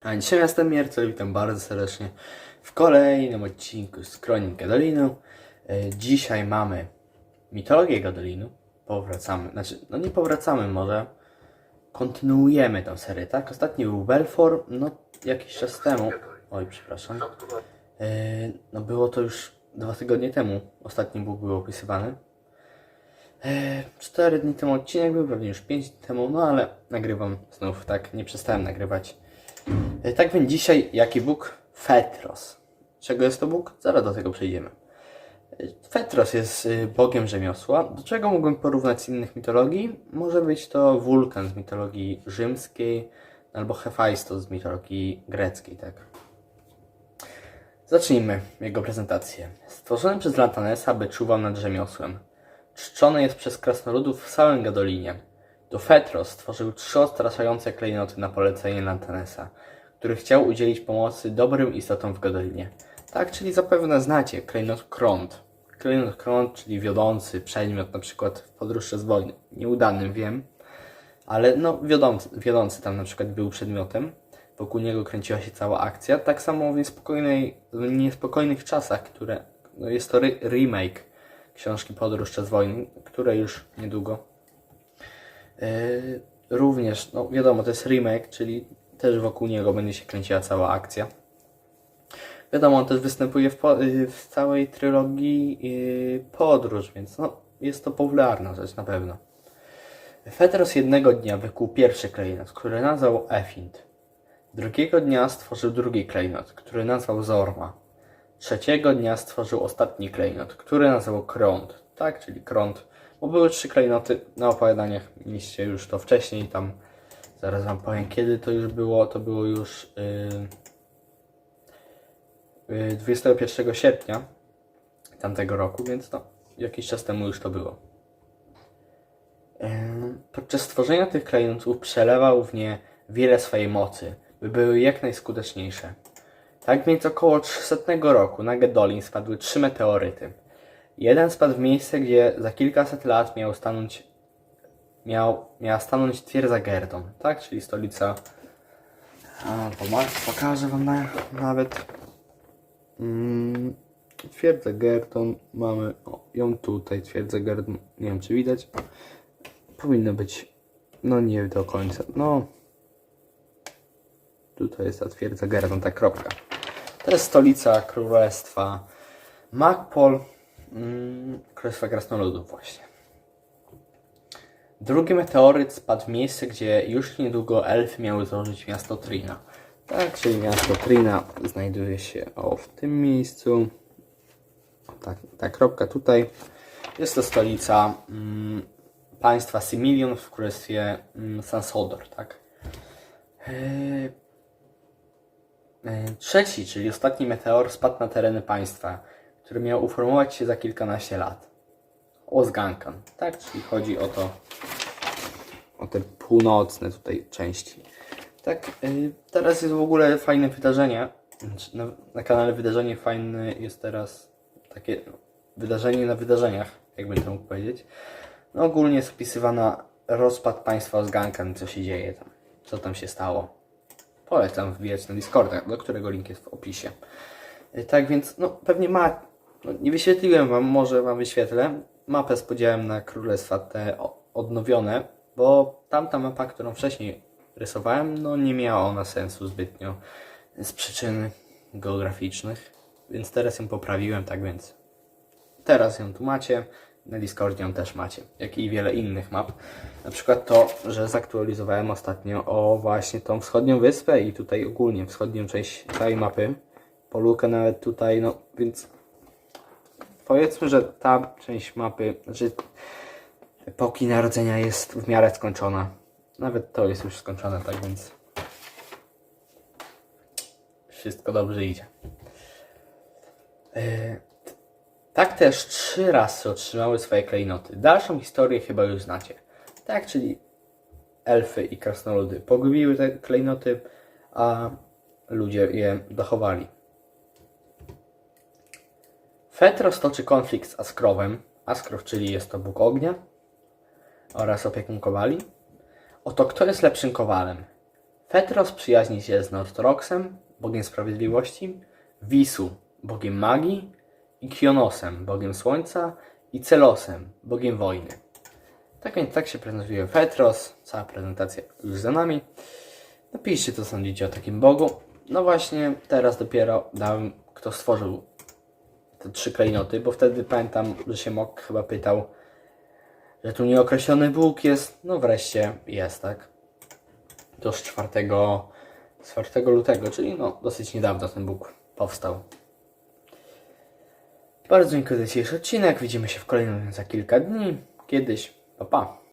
A dzisiaj jestem Miercel, witam bardzo serdecznie w kolejnym odcinku z Kronik Gadolinu. E, Dzisiaj mamy mitologię Gadolinu. Powracamy, znaczy, no nie powracamy może, kontynuujemy tę serię, tak? Ostatni był Belfor, no jakiś czas temu, oj przepraszam, E, no było to już dwa tygodnie temu, ostatni Bóg był opisywany. E, Cztery dni temu odcinek był, pewnie już pięć dni temu, no ale nagrywam znów, tak, nie przestałem nagrywać. E, Tak więc dzisiaj, jaki Bóg? Fetros. Czego jest to Bóg? Zaraz do tego przejdziemy. E, Fetros jest y, bogiem rzemiosła. Do czego mógłbym porównać z innych mitologii? Może być to Wulkan z mitologii rzymskiej, albo Hefajstos z mitologii greckiej, tak. Zacznijmy jego prezentację. Stworzony przez Lantanesa, by czuwał nad rzemiosłem. Czczony jest przez krasnoludów w całym Gadolinie. To Fetros stworzył trzy odstraszające klejnoty na polecenie Lantanesa, który chciał udzielić pomocy dobrym istotom w Gadolinie. Tak, czyli zapewne znacie klejnot Kront. Klejnot Kront, czyli wiodący przedmiot na przykład w podróż przez wojnę. Nieudanym, wiem, ale no wiodący, wiodący tam na przykład był przedmiotem. Wokół niego kręciła się cała akcja. Tak samo w niespokojnej, w niespokojnych czasach, które no jest to re- remake książki Podróż przez wojnę, które już niedługo Yy, również, no wiadomo, to jest remake, czyli też wokół niego będzie się kręciła cała akcja. Wiadomo, on też występuje w, yy, w całej trylogii yy, Podróż, więc no, jest to popularna rzecz na pewno. Fetros jednego dnia wykuł pierwszy klejnot, który nazwał Efint. Drugiego dnia stworzył drugi klejnot, który nazwał Zorma. Trzeciego dnia stworzył ostatni klejnot, który nazwał Kront. Tak, czyli Kront bo były trzy klejnoty na opowiadaniach. Mieliście już to wcześniej. Tam zaraz wam powiem, kiedy to już było. To było już yy, yy, 21 sierpnia tamtego roku, więc no, jakiś czas temu już to było. Yy, podczas stworzenia tych klejnotów przelewał w nie wiele swojej mocy, by były jak najskuteczniejsze. Tak więc około 300 roku na Gedolin spadły trzy meteoryty. Jeden spadł w miejsce, gdzie za kilkaset lat miał stanąć, miał, miała stanąć twierdza Gerdon, tak? Czyli stolica. A, pokażę wam na, nawet. Mm, twierdzę Gerdon, mamy o, ją tutaj, twierdzę Gerdon, nie wiem czy widać. Powinno być, no nie do końca, no. Tutaj jest ta twierdza Gerdon, ta kropka. To jest stolica królestwa Magpol, Mm, Królestwa Krasnoludów właśnie. Drugi meteoryt spadł w miejsce, gdzie już niedługo elfy miały założyć miasto Trina. Tak, czyli miasto Trina znajduje się o w tym miejscu. Tak, ta kropka tutaj. Jest to stolica mm, państwa Similion w królestwie mm, Sansodor, tak. Yy, yy, Trzeci, czyli ostatni meteor spadł na tereny państwa który miał uformować się za kilkanaście lat. Ozgankan, tak? Czyli chodzi o to, o te północne tutaj części. Tak, yy, teraz jest w ogóle fajne wydarzenie. Znaczy, Na, na kanale wydarzenie fajne jest teraz takie no, wydarzenie na wydarzeniach, jakbym to mógł powiedzieć. No ogólnie jest opisywana rozpad państwa Ozgankan, co się dzieje tam, co tam się stało. Polecam wbijać na Discorda, do którego link jest w opisie. Y, Tak więc, no pewnie ma. No, nie wyświetliłem wam, może wam wyświetlę mapę z podziałem na królestwa te odnowione, bo tamta mapa, którą wcześniej rysowałem, no nie miała ona sensu zbytnio z przyczyn geograficznych, więc teraz ją poprawiłem, tak więc teraz ją tu macie. Na Discordzie ją też macie, jak i wiele innych map. Na przykład to, że zaktualizowałem ostatnio o właśnie tą wschodnią wyspę i tutaj ogólnie wschodnią część całej mapy. Polukę nawet tutaj, no więc powiedzmy, że ta część mapy, znaczy epoki narodzenia jest w miarę skończona. Nawet to jest już skończone, tak więc wszystko dobrze idzie. E, tak też trzy rasy otrzymały swoje klejnoty. Dalszą historię chyba już znacie. Tak, czyli elfy i krasnoludy pogubiły te klejnoty, a ludzie je dochowali. Fetros toczy konflikt z Askrowem. Askrow, czyli jest to bóg ognia oraz opiekun kowali. Oto kto jest lepszym kowalem? Fetros przyjaźni się z Nortroxem, bogiem sprawiedliwości, Wisu, bogiem magii, i Kionosem, bogiem słońca, i Celosem, bogiem wojny. Tak więc tak się prezentuje Fetros. Cała prezentacja już za nami. Napiszcie, co sądzicie o takim bogu. No właśnie, teraz dopiero dałem, kto stworzył te trzy klejnoty, bo wtedy pamiętam, że się Mok chyba pytał, że tu nieokreślony Bóg jest. No wreszcie jest, tak? To z 4, z 4 lutego, czyli no dosyć niedawno ten Bóg powstał. Bardzo dziękuję za dzisiejszy odcinek. Widzimy się w kolejnym za kilka dni. Kiedyś. Pa, pa.